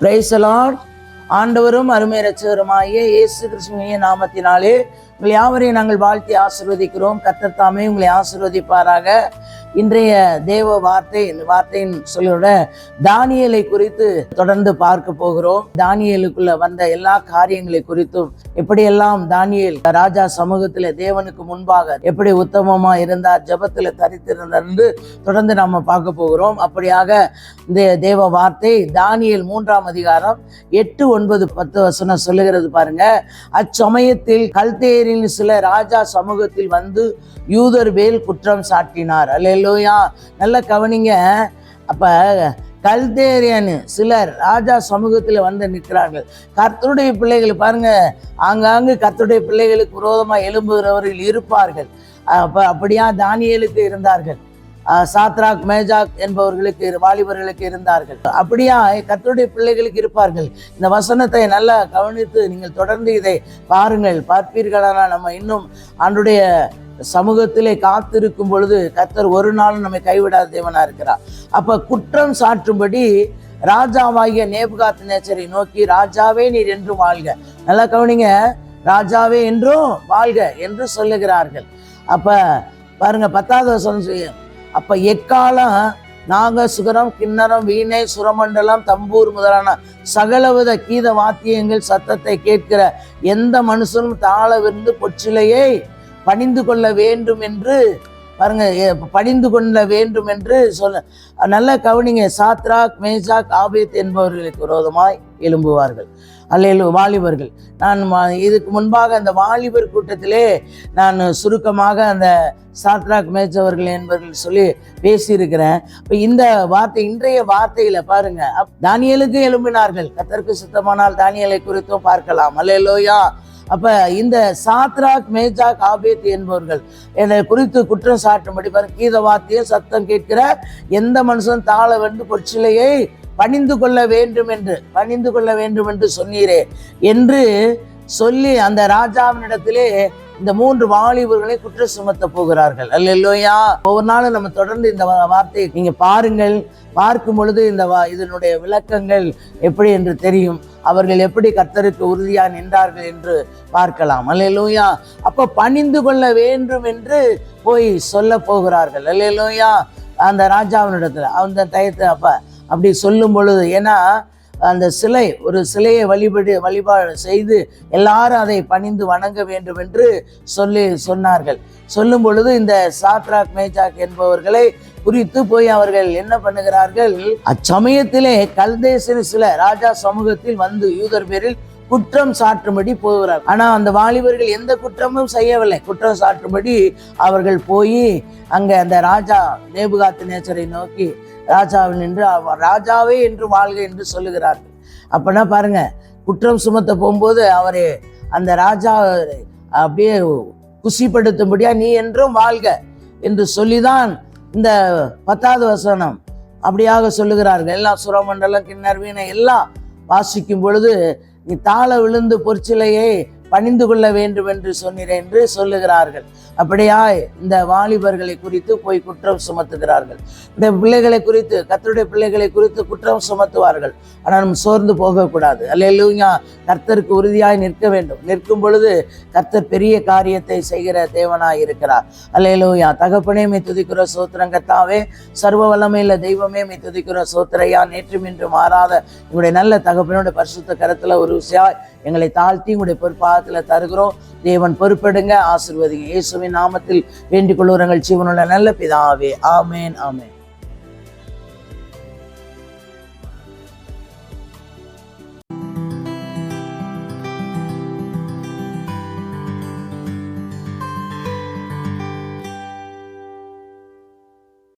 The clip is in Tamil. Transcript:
பிரைசலான் ஆண்டவரும் அருமை ரட்சகருமாகிய இயேசு கிறிஸ்துவின் நாமத்தினாலே உங்களை யாவரையும் நாங்கள் வாழ்த்தி ஆசிர்வதிக்கிறோம். கத்தத்தாமே உங்களை ஆசிர்வதிப்பாராக. இன்றைய தேவ வார்த்தை இந்த வார்த்தையின் சொல்லோட தானியலை குறித்து தொடர்ந்து பார்க்க போகிறோம். தானியலுக்குள்ள வந்த எல்லா காரியங்களை குறித்தும் எப்படியெல்லாம் தானியல் ராஜா சமூகத்தில் தேவனுக்கு முன்பாக எப்படி உத்தமமா இருந்தார் ஜெபத்துல தரித்திருந்தார் தொடர்ந்து நாம பார்க்க போகிறோம். அப்படியாக இந்த தேவ வார்த்தை தானியல் மூன்றாம் அதிகாரம் எட்டு ஒன்பது பத்து வசனம் சொல்லுகிறது பாருங்க. அச்சமயத்தில் கல்தேரின் சில ராஜா சமூகத்தில் வந்து யூதர் வேல் குற்றம் சாட்டினார். அல்ல லோயா நல்ல கவனிங்க. அப்போ கல்தேரியன் சிலர் ராஜா சமூகத்தில் வந்து நிற்கிறார்கள். கர்த்தருடைய பிள்ளைகள் பாருங்க ஆங்காங்கு கர்த்தருடைய பிள்ளைகளுக்கு விரோதமாக எழும்புகிறவர்கள் இருப்பார்கள். அப்போ அப்படியா தானியலுக்கு இருந்தார்கள். சாத்ராக் மேஜாக் என்பவர்களுக்கு வாலிபர்களுக்கு இருந்தார்கள். அப்படியா கத்தருடைய பிள்ளைகளுக்கு இருப்பார்கள். இந்த வசனத்தை நல்லா கவனித்து நீங்கள் தொடர்ந்து இதை பாருங்கள். பார்ப்பீர்களானால் நம்ம இன்னும் அன்றைய சமூகத்திலே காத்திருக்கும் பொழுது கர்த்தர் ஒரு நாளும் நம்மை கைவிடாத தேவனாக இருக்கிறார். அப்போ குற்றம் சாற்றும்படி ராஜாவாகிய நேபுகாத் நேச்சரை நோக்கி ராஜாவே நீர் என்றும் வாழ்க. நல்லா கவனிங்க ராஜாவே என்றும் வாழ்க என்று சொல்லுகிறார்கள். அப்ப பாருங்க பத்தாவது வசனம் செய்யும். அப்ப எக்காலம் நாக சுகரம் கிண்ணரம் வீணை சுரமண்டலம் தம்பூர் முதலான சகலவித கீத வாத்தியங்கள் சத்தத்தை கேட்கிற எந்த மனுஷனும் தாளவிருந்து பொற்றிலையை பணிந்து கொள்ள வேண்டும் என்று பாருங்க பணிந்து கொள்ள வேண்டும் என்று சொல்ல நல்ல கவனிங்க சாத்ராக் மேஜாக் ஆபேத் என்பவர்களுக்கு விரோதமாய் எழும்புவார்கள். அல்ல வாலிபர்கள். நான் இதுக்கு முன்பாக அந்த வாலிபர் கூட்டத்திலே நான் சுருக்கமாக அந்த சாத்ராக் மேய்ச்சவர்கள் என்பவர்கள் சொல்லி பேசியிருக்கிறேன். இப்போ இந்த வார்த்தை இன்றைய வார்த்தையில பாருங்க அப்- எழும்பினார்கள். கத்தருக்கு சுத்தமானால் தானியலை குறித்தும் பார்க்கலாம். அல்லேலோயா. அப்ப இந்த சாத்ராக் மேஜாக் ஆபேத் என்பவர்கள் என்னை குறித்து குற்றம் சாட்டும்படி பாருங்க. கீத வார்த்தையை சத்தம் கேட்கிற எந்த மனுஷன் தாழ வந்து பொற்சிலையை பணிந்து கொள்ள வேண்டும் என்று பணிந்து கொள்ள வேண்டும் என்று சொன்னீரே என்று சொல்லி அந்த ராஜாவினிடத்திலே இந்த மூன்று வாலிபர்களை குற்றம் சுமத்த போகிறார்கள். அல்லையா ஒவ்வொரு நாளும் நம்ம தொடர்ந்து இந்த வார்த்தையை நீங்க பாருங்கள். பார்க்கும் பொழுது இந்த வா- இதனுடைய விளக்கங்கள் எப்படி என்று தெரியும். அவர்கள் எப்படி கர்த்தருக்கு உறுதியாக நின்றார்கள் என்று பார்க்கலாம். அல்லையா அப்போ பணிந்து கொள்ள வேண்டும் என்று போய் சொல்ல போகிறார்கள். அல்லையா அந்த ராஜாவினிடத்தில் அந்த டயத்தை அப்போ அப்படி சொல்லும் பொழுது ஏன்னா அந்த சிலை ஒரு சிலையை வழிபடு வழிபாடு செய்து எல்லாரும் அதை பணிந்து வணங்க வேண்டும் என்று சொல்லி சொன்னார்கள். சொல்லும் பொழுது இந்த சாத்ராக் மேஜாக் என்பவர்களை குறித்து போய் அவர்கள் என்ன பண்ணுகிறார்கள்? அச்சமயத்திலே கல்தேசின் சில ராஜா சமூகத்தில் வந்து யூதர் பேரில் குற்றம் சாற்றும்படி போகிறார். ஆனா அந்த வாலிபர்கள் எந்த குற்றமும் செய்யவில்லை. குற்றம் சாற்றும்படி அவர்கள் போய் அங்க அந்த ராஜா நேபுகாத்து நேச்சரை நோக்கி ராஜாவின் நின்று ராஜாவே என்று வாழ்க என்று சொல்லுகிறார்கள். அப்பனா பாருங்க குற்றம் சுமத்த போகும்போது அவரே அந்த ராஜா அப்படியே குசிப்படுத்தும்படியா நீ என்றும் வாழ்க என்று சொல்லிதான் இந்த பத்தாவது வசனம் அப்படியாக சொல்லுகிறார்கள். எல்லாம் சுரமண்டலம் கிண்ணர் வீணை எல்லாம் வாசிக்கும் பொழுது நீ தாழ விழுந்து பொற்சிலையை பணிந்து கொள்ள வேண்டும் என்று சொன்னீர் என்று சொல்லுகிறார்கள். அப்படியா இந்த வாலிபர்களை குறித்து போய் குற்றம் சுமத்துகிறார்கள். இந்த பிள்ளைகளை குறித்து கர்த்தருடைய பிள்ளைகளை குறித்து குற்றம் சுமத்துவார்கள். ஆனால் நம்ம சோர்ந்து போகக்கூடாது. அல்லேலூயா கர்த்தருக்கு உறுதியாய் நிற்க வேண்டும். நிற்கும் பொழுது கர்த்தர் பெரிய காரியத்தை செய்கிற தேவனாய் இருக்கிறார். அல்லேலூயா தகப்பனே மை துதிக்கிற சோத்திரம் கர்த்தாவே சர்வ வல்லமையில தெய்வமே மை துதிக்கிற சோத்திரையா நேற்றும் இன்று மாறாத உங்களுடைய நல்ல தகப்பனோட பரிசுத்த கரத்துல ஒரு விஷயம் எங்களை தாழ்த்தி உங்களுடைய நாமத்தில் தருகிறோம். தேவன் பொறுப்பெடுங்க. ஆசிர்வதிங்க. இயேசுவின் நாமத்தில் வேண்டிக் கொள்ளுறங்கள் ஜீவனுள்ள நல்ல பிதாவே. ஆமேன் ஆமேன்.